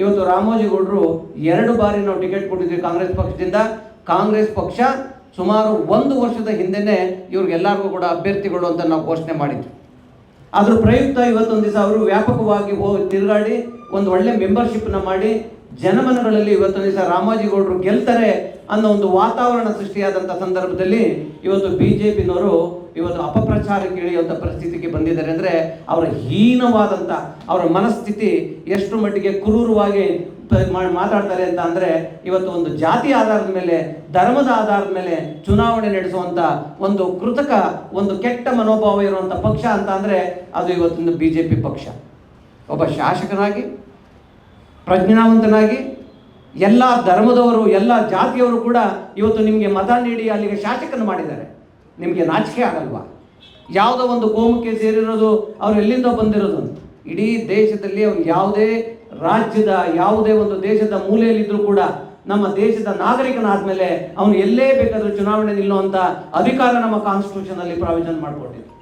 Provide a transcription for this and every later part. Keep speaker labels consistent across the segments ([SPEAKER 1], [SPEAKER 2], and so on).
[SPEAKER 1] ಇವತ್ತು ರಾಮೋಜಿಗೌಡರು ಎರಡು ಬಾರಿ ನಾವು ಟಿಕೆಟ್ ಕೊಟ್ಟಿದ್ವಿ ಕಾಂಗ್ರೆಸ್ ಪಕ್ಷದಿಂದ. ಕಾಂಗ್ರೆಸ್ ಪಕ್ಷ ಸುಮಾರು ಒಂದು ವರ್ಷದ ಹಿಂದೆನೇ ಇವ್ರಿಗೆಲ್ಲರಿಗೂ ಕೂಡ ಅಭ್ಯರ್ಥಿಗಳು ಅಂತ ನಾವು ಘೋಷಣೆ ಮಾಡಿದ್ವಿ. ಅದ್ರ ಪ್ರಯುಕ್ತ ಇವತ್ತೊಂದು ದಿವಸ ಅವರು ವ್ಯಾಪಕವಾಗಿ ಹೋಗಿ ತಿರುಗಾಡಿ ಒಂದು ಒಳ್ಳೆ ಮೆಂಬರ್ಶಿಪ್ನ ಮಾಡಿ ಜನಮನಗಳಲ್ಲಿ ಇವತ್ತೊಂದು ದಿವಸ ರಾಮಾಜಿಗೌಡರು ಗೆಲ್ತಾರೆ ಅನ್ನೋ ಒಂದು ವಾತಾವರಣ ಸೃಷ್ಟಿಯಾದಂಥ ಸಂದರ್ಭದಲ್ಲಿ ಇವತ್ತು ಬಿ ಜೆ ಪಿನವರು ಇವತ್ತು ಅಪಪ್ರಚಾರಕ್ಕೆ ಇಳಿಯುವಂಥ ಪರಿಸ್ಥಿತಿಗೆ ಬಂದಿದ್ದಾರೆ ಅಂದರೆ ಅವರ ಹೀನವಾದಂಥ ಅವರ ಮನಸ್ಥಿತಿ ಎಷ್ಟು ಮಟ್ಟಿಗೆ ಕ್ರೂರವಾಗಿ ಮಾತಾಡ್ತಾರೆ ಅಂತ ಅಂದರೆ ಇವತ್ತು ಒಂದು ಜಾತಿ ಆಧಾರದ ಮೇಲೆ, ಧರ್ಮದ ಆಧಾರದ ಮೇಲೆ ಚುನಾವಣೆ ನಡೆಸುವಂಥ ಒಂದು ಕೃತಕ, ಒಂದು ಕೆಟ್ಟ ಮನೋಭಾವ ಇರುವಂಥ ಪಕ್ಷ ಅಂತ ಅಂದರೆ ಅದು ಇವತ್ತಿನ ಬಿ ಜೆ ಪಿ ಪಕ್ಷ. ಒಬ್ಬ ಶಾಸಕನಾಗಿ, ಪ್ರಜ್ಞಾವಂತನಾಗಿ ಎಲ್ಲ ಧರ್ಮದವರು, ಎಲ್ಲ ಜಾತಿಯವರು ಕೂಡ ಇವತ್ತು ನಿಮಗೆ ಮತ ನೀಡಿ ಅಲ್ಲಿಗೆ ಶಾಸಕನ ಮಾಡಿದ್ದಾರೆ. ನಿಮಗೆ ನಾಚಿಕೆ ಆಗಲ್ವಾ? ಯಾವುದೋ ಒಂದು ಕೋಮಕ್ಕೆ ಸೇರಿರೋದು, ಅವರು ಎಲ್ಲಿಂದ ಬಂದಿರೋದು ಇಡೀ ದೇಶದಲ್ಲಿ ಅವ್ರು ಯಾವುದೇ ರಾಜ್ಯದ, ಯಾವುದೇ ಒಂದು ದೇಶದ ಮೂಲೆಯಲ್ಲಿದ್ದರೂ ಕೂಡ ನಮ್ಮ ದೇಶದ ನಾಗರಿಕನಾದ ಮೇಲೆ ಅವನು ಎಲ್ಲೇ ಬೇಕಾದರೂ ಚುನಾವಣೆ ನಿಲ್ಲುವಂಥ ಅಧಿಕಾರ ನಮ್ಮ ಕಾನ್ಸ್ಟಿಟ್ಯೂಷನಲ್ಲಿ ಪ್ರಾವಿಷನ್ ಮಾಡಿಕೊಟ್ಟಿದ್ರು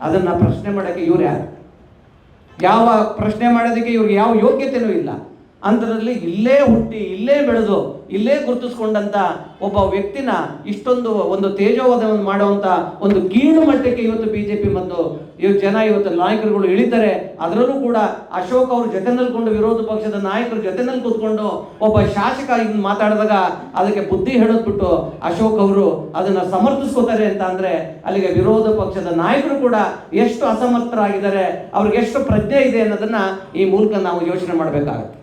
[SPEAKER 1] ಅದನ್ನು ಪ್ರಶ್ನೆ ಮಾಡೋಕ್ಕೆ ಇವ್ರು ಯಾರು? ಯಾವ ಪ್ರಶ್ನೆ ಮಾಡೋದಕ್ಕೆ ಇವ್ರಿಗೆ ಯಾವ ಯೋಗ್ಯತೆಯೂ ಇಲ್ಲ. ಅಂಥದ್ರಲ್ಲಿ ಇಲ್ಲೇ ಹುಟ್ಟಿ, ಇಲ್ಲೇ ಬೆಳೆದು, ಇಲ್ಲೇ ಗುರುತಿಸ್ಕೊಂಡಂಥ ಒಬ್ಬ ವ್ಯಕ್ತಿನ ಇಷ್ಟೊಂದು ಒಂದು ತೇಜೋವಧವನ್ನು ಮಾಡುವಂಥ ಒಂದು ಕೀಳು ಮಟ್ಟಕ್ಕೆ ಇವತ್ತು ಬಿ ಜೆ ಪಿ ಮತ್ತು ಇವತ್ತು ಜನ ಇವತ್ತು ನಾಯಕರುಗಳು ಇಳಿತಾರೆ. ಅದರಲ್ಲೂ ಕೂಡ ಅಶೋಕ್ ಅವ್ರ ಜೊತೆ ನಿಲ್ಕೊಂಡು ವಿರೋಧ ಪಕ್ಷದ ನಾಯಕರ ಜೊತೆನಲ್ಲಿ ಕೂತ್ಕೊಂಡು ಒಬ್ಬ ಶಾಸಕ ಇದನ್ನ ಮಾತಾಡಿದಾಗ ಅದಕ್ಕೆ ಬುದ್ಧಿ ಹೇಳೋದ್ಬಿಟ್ಟು ಅಶೋಕ್ ಅವರು ಅದನ್ನು ಸಮರ್ಥಿಸ್ಕೋತಾರೆ ಅಂತ ಅಂದರೆ ಅಲ್ಲಿಗೆ ವಿರೋಧ ಪಕ್ಷದ ನಾಯಕರು ಕೂಡ ಎಷ್ಟು ಅಸಮರ್ಥರಾಗಿದ್ದಾರೆ, ಅವ್ರಿಗೆ ಎಷ್ಟು ಪ್ರಜ್ಞೆ ಇದೆ ಅನ್ನೋದನ್ನ ಈ ಮೂಲಕ ನಾವು ಯೋಚನೆ ಮಾಡಬೇಕಾಗತ್ತೆ.